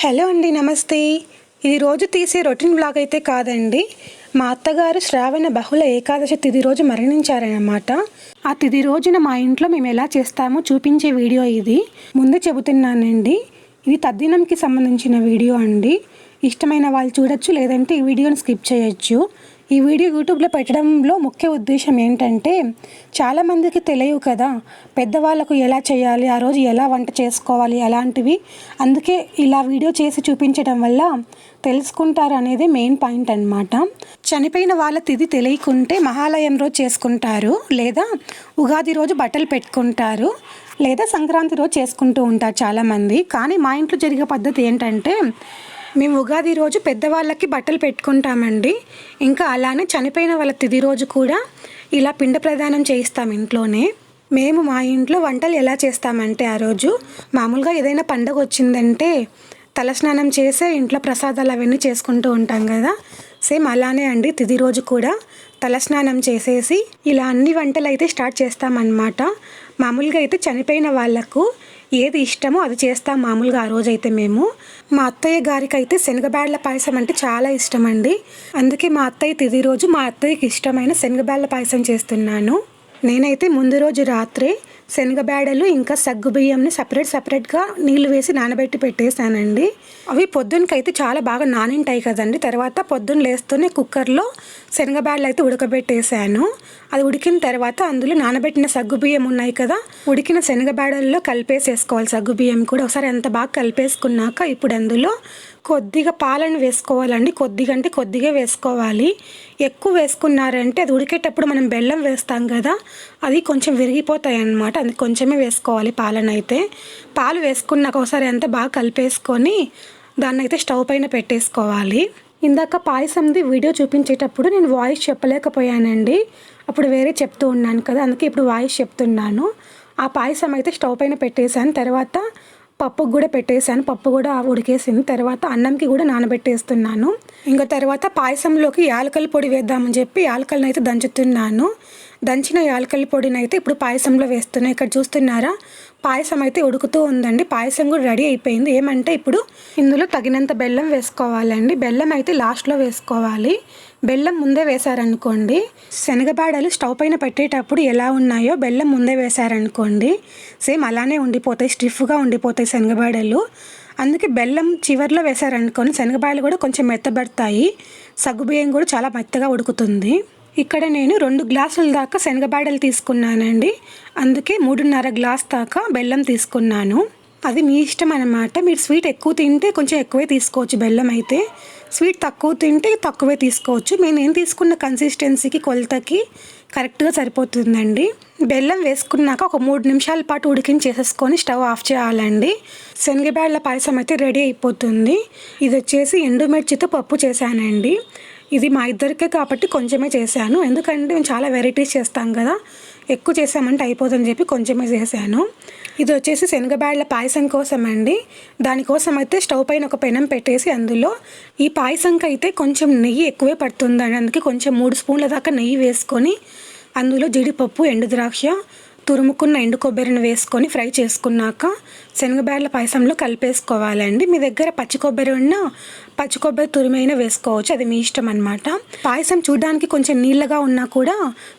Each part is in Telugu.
హలో అండి నమస్తే. ఇది రోజు తీసే రొటీన్ బ్లాగ్ అయితే కాదండి. మా అత్తగారు శ్రావణ బహుళ ఏకాదశి తిథి రోజు మరణించారనమాట ఆ తిథి రోజున మా ఇంట్లో మేము ఎలా చేస్తామో చూపించే వీడియో ఇది. ముందే చెబుతున్నానండి. ఇది తద్దినంకి సంబంధించిన వీడియో అండి. ఇష్టమైన వాళ్ళు చూడొచ్చు లేదంటే ఈ వీడియోని స్కిప్ చేయొచ్చు. ఈ వీడియో యూట్యూబ్లో పెట్టడంలో ముఖ్య ఉద్దేశం ఏంటంటే చాలామందికి తెలియవు కదా పెద్దవాళ్ళకు ఎలా చేయాలి ఆ రోజు ఎలా వంట చేసుకోవాలి అలాంటివి. అందుకే ఇలా వీడియో చేసి చూపించడం వల్ల తెలుసుకుంటారు అనేది మెయిన్ పాయింట్ అనమాట చనిపోయిన వాళ్ళ తిది తెలియకుంటే మహాలయం రోజు చేసుకుంటారు లేదా ఉగాది రోజు బట్టలు పెట్టుకుంటారు లేదా సంక్రాంతి రోజు చేసుకుంటూ ఉంటారు చాలామంది. కానీ మా ఇంట్లో జరిగే పద్ధతి ఏంటంటే మేము ఉగాది రోజు పెద్దవాళ్ళకి బట్టలు పెట్టుకుంటామండి. ఇంకా అలానే చనిపోయిన వాళ్ళ తిది రోజు కూడా ఇలా పిండ ప్రదానం చేయిస్తాం ఇంట్లోనే. మేము మా ఇంట్లో వంటలు ఎలా చేస్తామంటే ఆ రోజు మామూలుగా ఏదైనా పండగ వచ్చిందంటే తలస్నానం చేసే ఇంట్లో ప్రసాదాలు అవన్నీ చేసుకుంటూ ఉంటాం కదా. సేమ్ అలానే అండి తిది రోజు కూడా తలస్నానం చేసేసి ఇలా అన్ని వంటలు అయితే స్టార్ట్ చేస్తామన్నమాట. మామూలుగా అయితే చనిపోయిన వాళ్ళకు ఏది ఇష్టమో అది చేస్తాం మామూలుగా ఆ రోజైతే మేము. మా అత్తయ్య గారికి అయితే శనగబ్యాళ్ళ పాయసం అంటే చాలా ఇష్టం అండి అందుకే మా అత్తయ్య తిది రోజు మా అత్తయ్యకి ఇష్టమైన శనగబ్యాళ్ళ పాయసం చేస్తున్నాను. నేనైతే ముందు రోజు రాత్రే శనగబేడలు ఇంకా సగ్గు బియ్యంని సపరేట్ సపరేట్గా నీళ్ళు వేసి నానబెట్టి పెట్టేశానండి. అవి పొద్దునకైతే చాలా బాగా నానింటాయి కదండి. తర్వాత పొద్దున్న లేస్తూనే కుక్కర్లో శనగబేడలు అయితే ఉడకబెట్టేశాను. అది ఉడికిన తర్వాత అందులో నానబెట్టిన సగ్గు బియ్యం ఉన్నాయి కదా ఉడికిన శనగబేడల్లో కలిపేసేసుకోవాలి సగ్గు బియ్యం కూడా. ఒకసారి ఎంత బాగా కలిపేసుకున్నాక ఇప్పుడు అందులో కొద్దిగా పాలను వేసుకోవాలండి. కొద్దిగా అంటే కొద్దిగా వేసుకోవాలి. ఎక్కువ వేసుకున్నారంటే అది ఉడికేటప్పుడు మనం బెల్లం వేస్తాం కదా అది కొంచెం విరిగిపోతాయి అన్నమాట అది కొంచెమే వేసుకోవాలి పాలను అయితే పాలు వేసుకున్నాక ఒకసారి అంతా బాగా కలిపేసుకొని దాన్ని అయితే స్టవ్ పైన పెట్టేసుకోవాలి. ఇందాక పాయసంది వీడియో చూపించేటప్పుడు నేను వాయిస్ చెప్పలేకపోయానండి. అప్పుడు వేరే చెప్తూ ఉన్నాను కదా అందుకే ఇప్పుడు వాయిస్ చెప్తున్నాను. ఆ పాయసం అయితే స్టవ్ పైన పెట్టేశాను తర్వాత పప్పుకు కూడా పెట్టేశాను. పప్పు కూడా ఉడికేసింది తర్వాత అన్నంకి కూడా నానబెట్టేస్తున్నాను. ఇంకా తర్వాత పాయసంలోకి యాలకల పొడి వేద్దామని చెప్పి యాలకలను అయితే దంచుతున్నాను. దంచిన యాలకల పొడిని అయితే ఇప్పుడు పాయసంలో వేస్తున్నాను ఇక్కడ చూస్తున్నారా? పాయసం అయితే ఉడుకుతూ ఉందండి. పాయసం కూడా రెడీ అయిపోయింది. ఏమంటే ఇప్పుడు ఇందులో తగినంత బెల్లం వేసుకోవాలండి. బెల్లం అయితే లాస్ట్లో వేసుకోవాలి. బెల్లం ముందే వేశారనుకోండి శనగబాడలు స్టవ్ పైన పెట్టేటప్పుడు ఎలా ఉన్నాయో బెల్లం ముందే వేశారనుకోండి సేమ్ అలానే ఉండిపోతాయి స్టిఫ్గా ఉండిపోతాయి శనగబాడలు. అందుకే బెల్లం చివర్లో వేశారనుకోండి శనగబాడలు కూడా కొంచెం మెత్తబడతాయి. సగ్గుబియ్యం కూడా చాలా మెత్తగా ఉడుకుతుంది. ఇక్కడ నేను రెండు గ్లాసుల దాకా శనగబాడలు తీసుకున్నానండి. అందుకే మూడున్నర గ్లాస్ దాకా బెల్లం తీసుకున్నాను. అది మీ ఇష్టం అనమాట మీరు స్వీట్ ఎక్కువ తింటే కొంచెం ఎక్కువే తీసుకోవచ్చు బెల్లం అయితే. స్వీట్ తక్కువ తింటే తక్కువే తీసుకోవచ్చు. నేను తీసుకున్న కన్సిస్టెన్సీకి కొలతకి కరెక్ట్గా సరిపోతుందండి. బెల్లం వేసుకున్నాక ఒక మూడు నిమిషాల పాటు ఉడికించేసేసుకొని స్టవ్ ఆఫ్ చేయాలండి. శనగబ్యాళ్ళ పాయసం అయితే రెడీ అయిపోతుంది. ఇది వచ్చేసి ఎండుమిర్చితో పప్పు చేశానండి. ఇది మా ఇద్దరికే కాబట్టి కొంచెమే చేశాను. ఎందుకంటే మేము చాలా వెరైటీస్ చేస్తాం కదా. ఎక్కువ చేసామంటే అయిపోతుందని చెప్పి కొంచెమే చేశాను. ఇది వచ్చేసి శనగబ్యాడ్ల పాయసం కోసం అండి దానికోసం అయితే స్టవ్ పైన ఒక పెనం పెట్టేసి అందులో ఈ పాయసంకి అయితే కొంచెం నెయ్యి ఎక్కువే పడుతుందండి అందుకే కొంచెం మూడు స్పూన్ల దాకా నెయ్యి వేసుకొని అందులో జీడిపప్పు ఎండు ద్రాక్ష తురుముకున్న ఎండు కొబ్బరిని వేసుకొని ఫ్రై చేసుకున్నాక శనగబాయల పాయసంలో కలిపేసుకోవాలండి. మీ దగ్గర పచ్చి కొబ్బరి ఉన్న పచ్చి కొబ్బరి తురిమైనా వేసుకోవచ్చు. అది మీ ఇష్టం అనమాట పాయసం చూడడానికి కొంచెం నీళ్ళగా ఉన్నా కూడా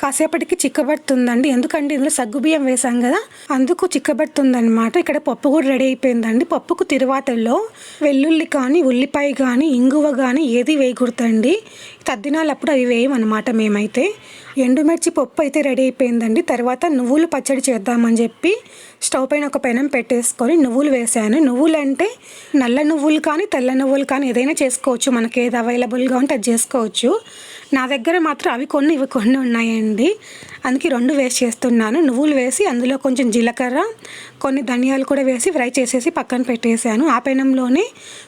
కాసేపటికి చిక్కబడుతుందండి. ఎందుకంటే ఇందులో సగ్గుబియ్యం వేసాం కదా అందుకు చిక్కబడుతుందనమాట ఇక్కడ పప్పు కూడా రెడీ అయిపోయిందండి. పప్పుకు తిరువాతల్లో వెల్లుల్లి కానీ ఉల్లిపాయ కానీ ఇంగువ కానీ ఏది వేయకూడదండి. తద్దినాలప్పుడు అవి వేయమన్నమాట మేమైతే. ఎండుమిర్చి పప్పు అయితే రెడీ అయిపోయిందండి. తర్వాత నువ్వులు పచ్చడి చేద్దామని చెప్పి స్టవ్ పైన ఒక పెనం పెట్టేసుకొని నువ్వులు వేసాను నువ్వులు అంటే నల్ల నువ్వులు కానీ తెల్ల నువ్వులు కానీ ఏదైనా చేసుకోవచ్చు. మనకి ఏది అవైలబుల్గా ఉంటే అది చేసుకోవచ్చు. నా దగ్గర మాత్రం అవి కొన్ని ఇవి కొన్ని ఉన్నాయండి. అందుకే రెండు వేసి చేస్తున్నాను. నువ్వులు వేసి అందులో కొంచెం జీలకర్ర కొన్ని ధనియాలు కూడా వేసి ఫ్రై చేసేసి పక్కన పెట్టేశాను. ఆ పెనంలోనే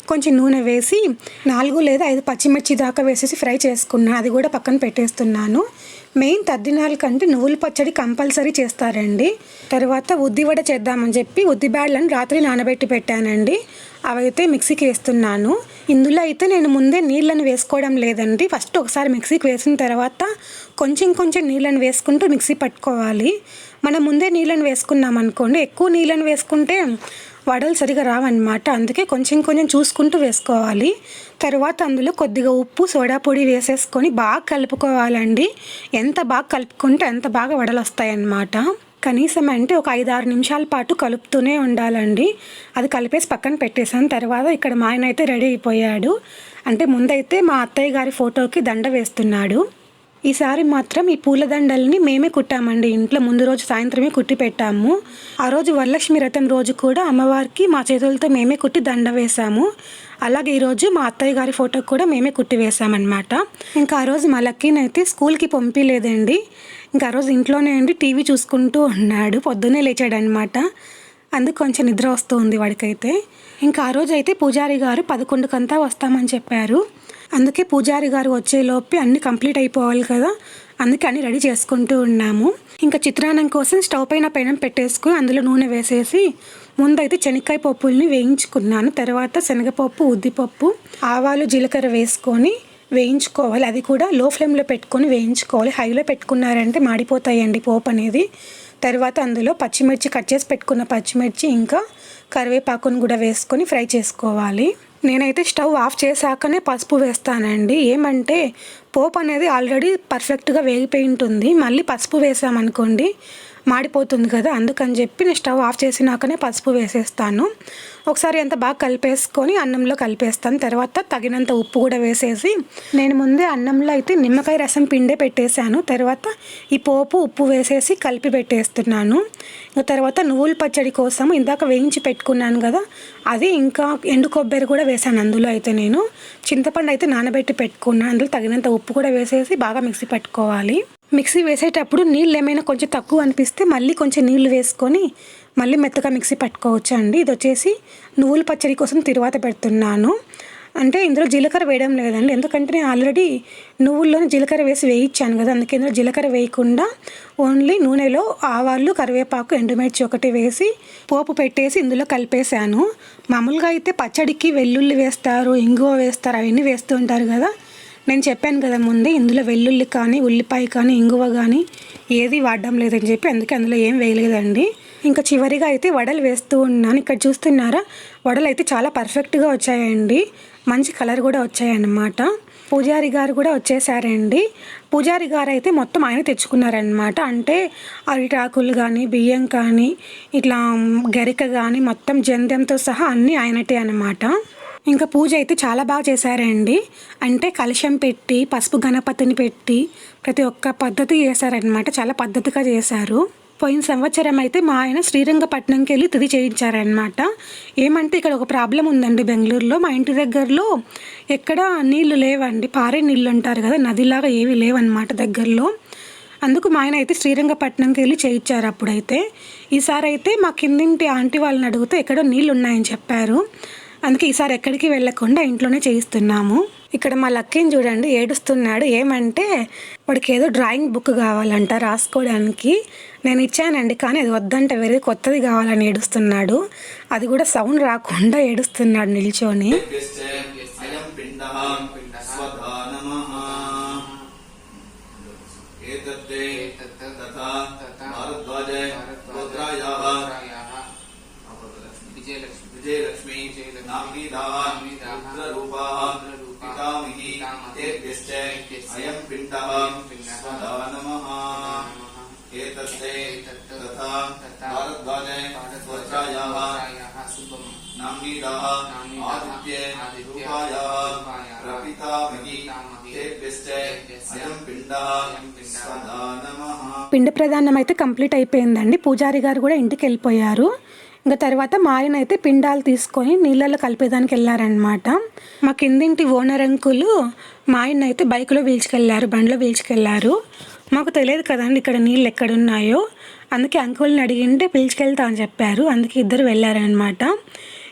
కొంచెం నూనె వేసి నాలుగు లేదా ఐదు పచ్చిమిర్చి దాకా వేసేసి ఫ్రై చేసుకున్నాను అది కూడా పక్కన పెట్టేస్తున్నాను. మెయిన్ తద్దినాల కంటే నువ్వుల పచ్చడి కంపల్సరీ చేస్తారండి. తర్వాత ఉద్దివడ చేద్దామని చెప్పి ఉద్దిబ్యాళ్ళని రాత్రి నానబెట్టి పెట్టానండి. అవైతే మిక్సీకి వేస్తున్నాను. ఇందులో అయితే నేను ముందే నీళ్ళను వేసుకోవడం లేదండి. ఫస్ట్ ఒకసారి మిక్సీకి వేసిన తర్వాత కొంచెం కొంచెం నీళ్ళని వేసుకుంటూ మిక్సీ పట్టుకోవాలి. మనం ముందే నీళ్ళని వేసుకున్నాం అనుకోండి ఎక్కువ నీళ్ళను వేసుకుంటే వడలు సరిగా రావన్నమాట. అందుకే కొంచెం కొంచెం చూసుకుంటూ వేసుకోవాలి. తర్వాత అందులో కొద్దిగా ఉప్పు సోడా పొడి వేసేసుకొని బాగా కలుపుకోవాలండి. ఎంత బాగా కలుపుకుంటే అంత బాగా వడలు వస్తాయన్నమాట. కనీసం అంటే ఒక ఐదు ఆరు నిమిషాల పాటు కలుపుతూనే ఉండాలండి. అది కలిపేసి పక్కన పెట్టేశాను. తర్వాత ఇక్కడ మా ఆయన అయితే రెడీ అయిపోయాడు. అంటే ముందైతే మా అత్తయ్య గారి ఫోటోకి దండ వేస్తున్నాడు. ఈసారి మాత్రం ఈ పూలదండల్ని మేమే కుట్టామండి. ఇంట్లో ముందు రోజు సాయంత్రమే కుట్టి పెట్టాము. ఆ రోజు వరలక్ష్మి రథం రోజు కూడా అమ్మవారికి మా చేతులతో మేమే కుట్టి దండ వేశాము. అలాగే ఈరోజు మా అత్తయ్య గారి ఫోటోకి కూడా మేమే కుట్టి వేసామన్నమాట ఇంకా ఆ రోజు మా లక్కీనైతే స్కూల్కి పంపించలేదండి ఇంకా ఆ రోజు ఇంట్లోనే ఉండి టీవీ చూసుకుంటూ ఉన్నాడు. పొద్దున్నే లేచాడనమాట అందుకు కొంచెం నిద్ర వస్తుంది వాడికైతే. ఇంకా ఆ రోజు అయితే పూజారి గారు పదకొండుకంతా వస్తామని చెప్పారు. అందుకే పూజారి గారు వచ్చేలోపే అన్ని కంప్లీట్ అయిపోవాలి కదా. అందుకే అన్ని రెడీ చేసుకుంటూ ఉన్నాము. ఇంకా చిత్రాన్నం కోసం స్టవ్ పైన పెనం పెట్టేసుకుని అందులో నూనె వేసేసి ముందైతే శనక్కాయ పప్పుల్ని వేయించుకున్నాను. తర్వాత శనగపప్పు ఉద్దిపప్పు ఆవాలు జీలకర్ర వేసుకొని వేయించుకోవాలి. అది కూడా లో ఫ్లేమ్లో పెట్టుకొని వేయించుకోవాలి. హైలో పెట్టుకున్నారంటే మాడిపోతాయండి పోపు అనేది. తర్వాత అందులో పచ్చిమిర్చి కట్ చేసి పెట్టుకున్న పచ్చిమిర్చి ఇంకా కరివేపాకును కూడా వేసుకొని ఫ్రై చేసుకోవాలి. నేనైతే స్టవ్ ఆఫ్ చేశాకనే పసుపు వేస్తానండి. ఏమంటే పోపు అనేది ఆల్రెడీ పర్ఫెక్ట్గా వేగిపోయి ఉంటుంది. మళ్ళీ పసుపు వేసామనుకోండి మాడిపోతుంది కదా అందుకని చెప్పి నేను స్టవ్ ఆఫ్ చేసినాకనే పసుపు వేసేస్తాను. ఒకసారి అంత బాగా కలిపేసుకొని అన్నంలో కలిపేస్తాను. తర్వాత తగినంత ఉప్పు కూడా వేసేసి నేను ముందే అన్నంలో అయితే నిమ్మకాయ రసం పిండే పెట్టేశాను. తర్వాత ఈ పోపు ఉప్పు వేసేసి కలిపి పెట్టేస్తున్నాను. ఇంకా తర్వాత నువ్వుల పచ్చడి కోసం ఇందాక వేయించి పెట్టుకున్నాను కదా అది ఇంకా ఎండు కొబ్బరి కూడా వేసాను అందులో అయితే నేను. చింతపండు అయితే నానబెట్టి పెట్టుకున్నాను. అందులో తగినంత ఉప్పు కూడా వేసేసి బాగా మిక్సీ పట్టుకోవాలి. మిక్సీ వేసేటప్పుడు నీళ్ళు ఏమైనా కొంచెం తక్కువ అనిపిస్తే మళ్ళీ కొంచెం నీళ్ళు వేసుకొని మళ్ళీ మెత్తగా మిక్సీ పట్టుకోవచ్చు అండి ఇది వచ్చేసి నువ్వుల పచ్చడి కోసం తిరువాత పెడుతున్నాను. అంటే ఇందులో జీలకర్ర వేయడం లేదండి. ఎందుకంటే నేను ఆల్రెడీ నువ్వుల్లోనే జీలకర్ర వేసి వేయించాను కదా. అందుకే ఇందులో జీలకర్ర వేయకుండా ఓన్లీ నూనెలో ఆవాలు కరివేపాకు ఎండుమిర్చి ఒకటి వేసి పోపు పెట్టేసి ఇందులో కలిపేశాను. మామూలుగా అయితే పచ్చడికి వెల్లుల్లి వేస్తారు ఇంగువ వేస్తారు అవన్నీ వేస్తూ ఉంటారు కదా. నేను చెప్పాను కదా ముందే ఇందులో వెల్లుల్లి కానీ ఉల్లిపాయ కానీ ఇంగువ కానీ ఏది వాడడం లేదని చెప్పి అందుకే అందులో ఏం వేయలేదండి. ఇంకా చివరిగా అయితే వడలు వేస్తూ ఉన్నాను. ఇక్కడ చూస్తున్నారా? వడలు అయితే చాలా పర్ఫెక్ట్గా వచ్చాయండి. మంచి కలర్ కూడా వచ్చాయన్నమాట. పూజారి గారు కూడా వచ్చేసారండి. పూజారి గారు అయితే మొత్తం ఆయన తెచ్చుకున్నారనమాట అంటే అరిటాకులు కానీ బియ్యం కానీ ఇట్లా గరిక కానీ మొత్తం జంధ్యంతో సహా అన్నీ ఆయనటే అనమాట ఇంకా పూజ అయితే చాలా బాగా చేశారండి. అంటే కలశం పెట్టి పసుపు గణపతిని పెట్టి ప్రతి ఒక్క పద్ధతి చేశారనమాట చాలా పద్ధతిగా చేశారు. పోయిన సంవత్సరం అయితే మా ఆయన శ్రీరంగపట్నంకి వెళ్ళి తుది చేయించారనమాట ఏమంటే ఇక్కడ ఒక ప్రాబ్లం ఉందండి బెంగళూరులో. మా ఇంటి దగ్గరలో ఎక్కడ నీళ్ళు లేవండి. పారే నీళ్ళు అంటారు కదా నదిలాగా ఏవి లేవన్నమాట దగ్గరలో. అందుకు మా ఆయన అయితే శ్రీరంగపట్నంకి వెళ్ళి చేయించారు అప్పుడైతే. ఈసారి అయితే మా కిందింటి ఆంటీ వాళ్ళని అడిగితే ఎక్కడో నీళ్ళు ఉన్నాయని చెప్పారు. అందుకే ఈసారి ఎక్కడికి వెళ్ళకుండా ఇంట్లోనే చేయిస్తున్నాము. ఇక్కడ మా లక్కీని చూడండి ఏడుస్తున్నాడు. ఏమంటే వాడికి ఏదో డ్రాయింగ్ బుక్ కావాలంట రాసుకోవడానికి. నేను ఇచ్చానండి కానీ అది వద్దంటే వేరే కొత్తది కావాలని ఏడుస్తున్నాడు. అది కూడా సౌండ్ రాకుండా ఏడుస్తున్నాడు నిల్చొని. పిండః ప్రదానం అయితే కంప్లీట్ అయిపోయిందండి. పూజారి గారు కూడా ఇంటికి వెళ్ళిపోయారు. ఇంకా తర్వాత మా ఆయన అయితే పిండాలు తీసుకొని నీళ్ళల్లో కలిపేదానికి వెళ్ళారనమాట మా కిందింటి ఓనర్ అంకులు మా ఆయన అయితే బైక్లో పీల్చుకెళ్ళారు బండిలో పీల్చుకెళ్ళారు మాకు తెలియదు కదండి ఇక్కడ నీళ్ళు ఎక్కడున్నాయో. అందుకే అంకుల్ని అడిగింటే పిలుచుకెళ్తా అని చెప్పారు. అందుకే ఇద్దరు వెళ్ళారనమాట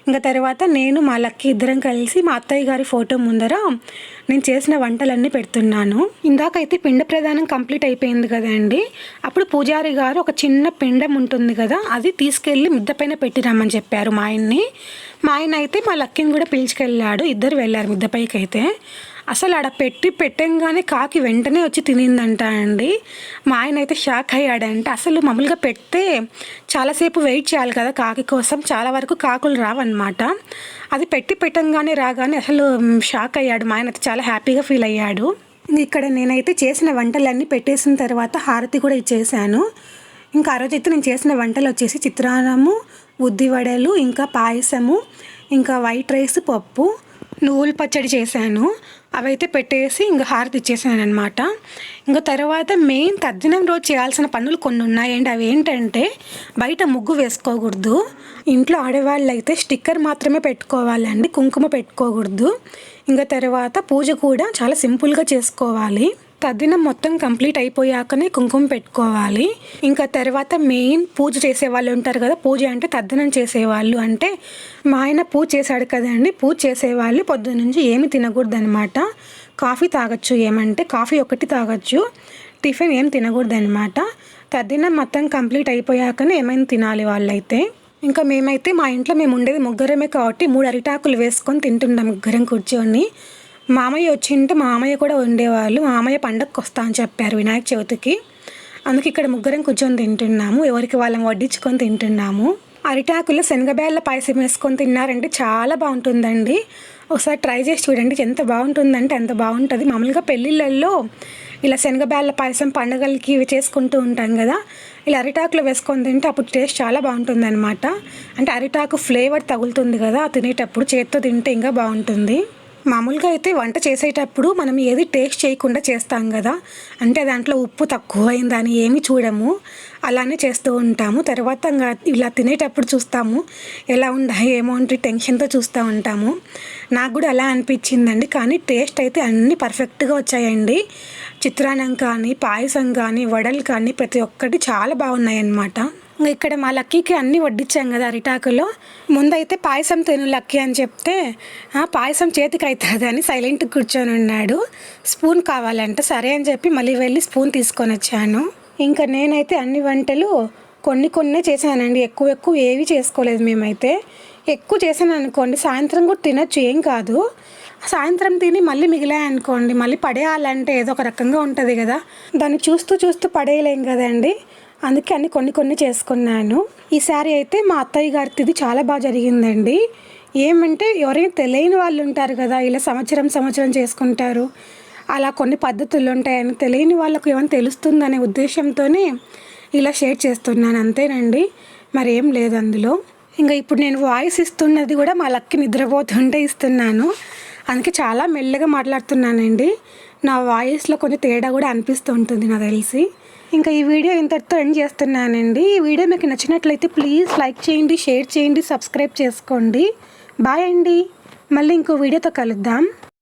ఇంకా తర్వాత నేను మా లక్కీ ఇద్దరం కలిసి మా అత్తయ్య గారి ఫోటో ముందర నేను చేసిన వంటలన్నీ పెడుతున్నాను. ఇందాకైతే పిండ ప్రదానం కంప్లీట్ అయిపోయింది కదండి అప్పుడు పూజారి గారు ఒక చిన్న పిండం ఉంటుంది కదా అది తీసుకెళ్ళి మిద్ద పైన పెట్టి రమ్మని చెప్పారు మా ఆయన్ని. మా ఆయన అయితే మా లక్కిని కూడా పిలుచుకెళ్ళాడు ఇద్దరు వెళ్ళారు మిద్దపైకి అయితే అసలు ఆడ పెట్టి పెట్టంగానే కాకి వెంటనే వచ్చి తినిందంట అండి. మా ఆయన అయితే షాక్ అయ్యాడంట. అసలు మామూలుగా పెడితే చాలాసేపు వెయిట్ చేయాలి కదా కాకి కోసం చాలా వరకు కాకులు రావన్నమాట. అది పెట్టి పెట్టంగానే రాగానే అసలు షాక్ అయ్యాడు. మా ఆయన అయితే చాలా హ్యాపీగా ఫీల్ అయ్యాడు. ఇక్కడ నేనైతే చేసిన వంటలన్నీ పెట్టేసిన తర్వాత హారతి కూడా ఇచ్చేసాను. ఇంకా ఆ రోజు అయితే నేను చేసిన వంటలు వచ్చేసి చిత్రాన్నము ఉద్ది వడలు ఇంకా పాయసము ఇంకా వైట్ రైస్ పప్పు నువ్వుల పచ్చడి చేశాను. అవైతే పెట్టేసి ఇంకా హారతి ఇచ్చేసాను అనమాట ఇంకా తర్వాత మెయిన్ తద్దినం రోజు చేయాల్సిన పనులు కొన్ని ఉన్నాయండి. అవి ఏంటంటే బయట ముగ్గు వేసుకోకూడదు. ఇంట్లో ఆడవాళ్ళు అయితే స్టిక్కర్ మాత్రమే పెట్టుకోవాలండి. కుంకుమ పెట్టుకోకూడదు. ఇంకా తర్వాత పూజ కూడా చాలా సింపుల్గా చేసుకోవాలి. తద్దినం మొత్తం కంప్లీట్ అయిపోయాకనే కుంకుమ పెట్టుకోవాలి. ఇంకా తర్వాత మెయిన్ పూజ చేసే వాళ్ళు ఉంటారు కదా పూజ అంటే తద్దినం చేసేవాళ్ళు అంటే మా ఆయన పూజ చేశాడు కదండి పూజ చేసేవాళ్ళు పొద్దున్న నుంచి ఏమి తినకూడదు అనమాట కాఫీ తాగొచ్చు ఏమంటే కాఫీ ఒకటి తాగొచ్చు టిఫిన్ ఏం తినకూడదు అనమాట తద్దినం మొత్తం కంప్లీట్ అయిపోయాకనే ఏమైనా తినాలి వాళ్ళైతే. ఇంకా మేమైతే మా ఇంట్లో మేము ఉండేది ముగ్గురమే కాబట్టి మూడు అరిటాకులు వేసుకొని తింటున్నాం ముగ్గురం కూర్చొని. మామయ్య వచ్చింటే మామయ్య కూడా ఉండేవాళ్ళు. మామయ్య పండగకు వస్తా అని చెప్పారు వినాయక చవితికి. అందుకే ఇక్కడ ముగ్గురం కూర్చొని తింటున్నాము. ఎవరికి వాళ్ళం వడ్డించుకొని తింటున్నాము. అరిటాకులో శనగబేళ్ళ పాయసం వేసుకొని తిన్నారంటే చాలా బాగుంటుందండి. ఒకసారి ట్రై చేసి చూడండి ఎంత బాగుంటుందంటే అంత బాగుంటుంది. మామూలుగా పెళ్ళిళ్ళల్లో ఇలా శనగబేళ్ళ పాయసం పండుగలకి ఇవి చేసుకుంటూ ఉంటాం కదా. ఇలా అరిటాకులో వేసుకొని తింటే అప్పుడు టేస్ట్ చాలా బాగుంటుంది అనమాట అంటే అరిటాకు ఫ్లేవర్ తగులుతుంది కదా తినేటప్పుడు చేత్తో తింటే ఇంకా బాగుంటుంది. మామూలుగా అయితే వంట చేసేటప్పుడు మనం ఏది టేస్ట్ చేయకుండా చేస్తాం కదా. అంటే దాంట్లో ఉప్పు తక్కువైందని ఏమి చూడము. అలానే చేస్తూ ఉంటాము. తర్వాత ఇంకా ఇలా తినేటప్పుడు చూస్తాము. ఎలా ఉందా ఏమో అంటే టెన్షన్తో చూస్తూ ఉంటాము. నాకు కూడా అలా అనిపించిందండి. కానీ టేస్ట్ అయితే అన్నీ పర్ఫెక్ట్గా వచ్చాయండి. చిత్రాన్నం కానీ పాయసం కానీ వడలు కానీ ప్రతి ఒక్కటి చాలా బాగున్నాయి అన్నమాట ఇక్కడ మా లక్కీకి అన్నీ వడ్డించాం కదా అరిటాకులో. ముందైతే పాయసం తిను లక్కీ అని చెప్తే "ఆ, పాయసం చేతికి అవుతుంది అని సైలెంట్ కూర్చొని ఉన్నాడు. స్పూన్ కావాలంట సరే అని చెప్పి మళ్ళీ వెళ్ళి స్పూన్ తీసుకొని వచ్చాను. ఇంకా నేనైతే అన్ని వంటలు కొన్ని కొన్నే చేశానండి. ఎక్కువ ఎక్కువ ఏవి చేసుకోలేదు మేమైతే. ఎక్కువ చేశాను అనుకోండి సాయంత్రం కూడా తినొచ్చు ఏం కాదు. సాయంత్రం తిని మళ్ళీ మిగిలాయి అనుకోండి మళ్ళీ పడేయాలంటే ఏదో ఒక రకంగా ఉంటుంది కదా. దాన్ని చూస్తూ చూస్తూ పడేయలేం కదండి. అందుకే అన్ని కొన్ని కొన్ని చేసుకున్నాను. ఈసారి అయితే మా అత్తయ్య గారిది చాలా బాగా జరిగిందండి. ఏమంటే ఎవరైనా తెలియని వాళ్ళు ఉంటారు కదా ఇలా సంవత్సరం సంవత్సరం చేసుకుంటారు. అలా కొన్ని పద్ధతులు ఉంటాయని తెలియని వాళ్ళకు ఏమైనా తెలుస్తుందనే ఉద్దేశంతోనే ఇలా షేర్ చేస్తున్నాను అంతేనండి. మరి ఏం లేదు అందులో. ఇంకా ఇప్పుడు నేను వాయిస్ ఇస్తున్నది కూడా మా లక్కి నిద్రపోతుంటే ఇస్తున్నాను. అందుకే చాలా మెల్లగా మాట్లాడుతున్నానండి. నా వాయిస్లో కొంచెం తేడా కూడా అనిపిస్తూ ఉంటుంది నాకు తెలిసి. ఇంకా ఈ వీడియో ఇంతటితో ఎండ్ చేస్తున్నానండి. ఈ వీడియో మీకు నచ్చినట్లయితే ప్లీజ్ లైక్ చేయండి షేర్ చేయండి సబ్స్క్రైబ్ చేసుకోండి. బాయ్ అండి. మళ్ళీ ఇంకో వీడియోతో కలుద్దాం.